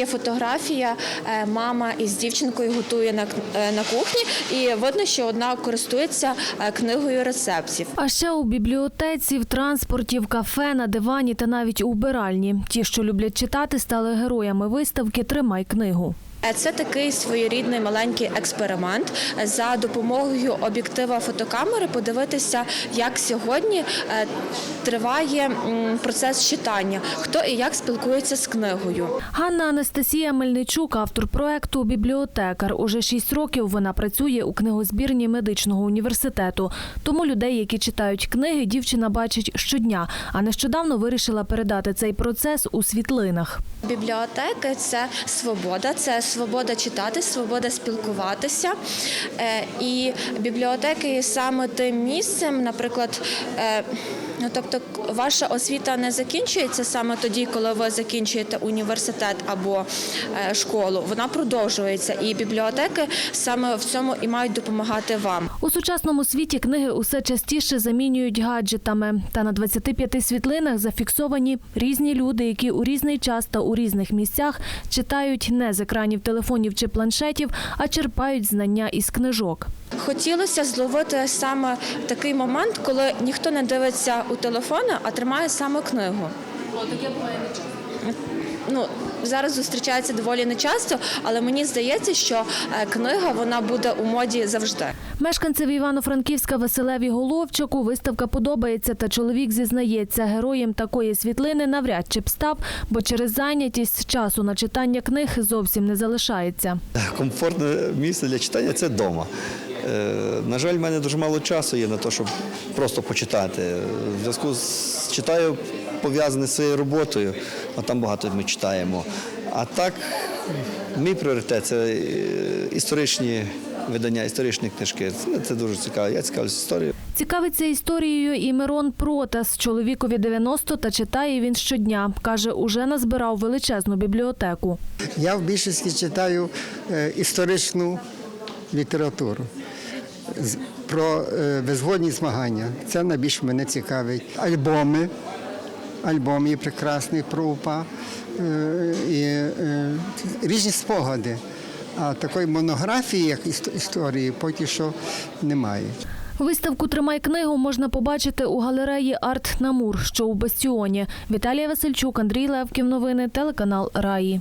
Є фотографія, е, мама із дівчинкою готує на, е, на кухні, і видно, що одна користується е, книгою рецептів. А ще у бібліотеці, в транспорті, в кафе, на дивані та навіть у вбиральні. Ті, що люблять читати, стали героями виставки Тримай книгу. Це такий своєрідний маленький експеримент за допомогою об'єктива фотокамери подивитися, як сьогодні е, триває процес читання, хто і як спілкується з книгою. Ганна Анастасія Мельничук, автор проекту Бібліотекар. Уже шість років вона працює у книгозбірні медичного університету. Тому людей, які читають книги, дівчина бачить щодня. А нещодавно вирішила передати цей процес у світлинах. Бібліотеки це свобода, це свобода читати, свобода спілкуватися. Е, І бібліотеки саме тим місцем, наприклад. Ну, тобто, ваша освіта не закінчується саме тоді, коли ви закінчуєте університет або е, школу. Вона продовжується, і бібліотеки саме в цьому і мають допомагати вам. У сучасному світі книги усе частіше замінюють гаджетами. Та на 25 світлинах зафіксовані різні люди, які у різний час та у різних місцях читають не з екранів телефонів чи планшетів, а черпають знання із книжок. Хотілося зловити саме такий момент, коли ніхто не дивиться у телефони, а тримає саме книгу. Ну, зараз зустрічається доволі нечасто, але мені здається, що е, книга вона буде у моді завжди. Мешканцеві Івано-Франківська Василеві Головчаку виставка подобається, та чоловік зізнається, героєм такої світлини навряд чи б став, бо через зайнятість часу на читання книг зовсім не залишається. Комфортне місце для читання це вдома. Е, На жаль, в мене дуже мало часу є на те, щоб просто почитати. В зв'язку з читаю пов'язане з своєю роботою, а там багато ми читаємо. А так, мій пріоритет це е, історичні видання, історичні книжки. Це, це дуже цікаво. Я цікавлюсь історією. Цікавиться історією і Мирон Протас. Чоловікові 90 та читає він щодня. Каже, уже назбирав величезну бібліотеку. Я в більшості читаю е, історичну літературу про е, визвольні змагання. Це найбільше мене цікавить. Альбоми, альбом є прекрасний про УПА е, і е, різні спогади. А такої монографії, як історії, поки що немає. Виставку Тримай книгу можна побачити у галереї Арт Намур, що у Бастіоні. Віталія Васильчук, Андрій Левків. Новини телеканал Раї.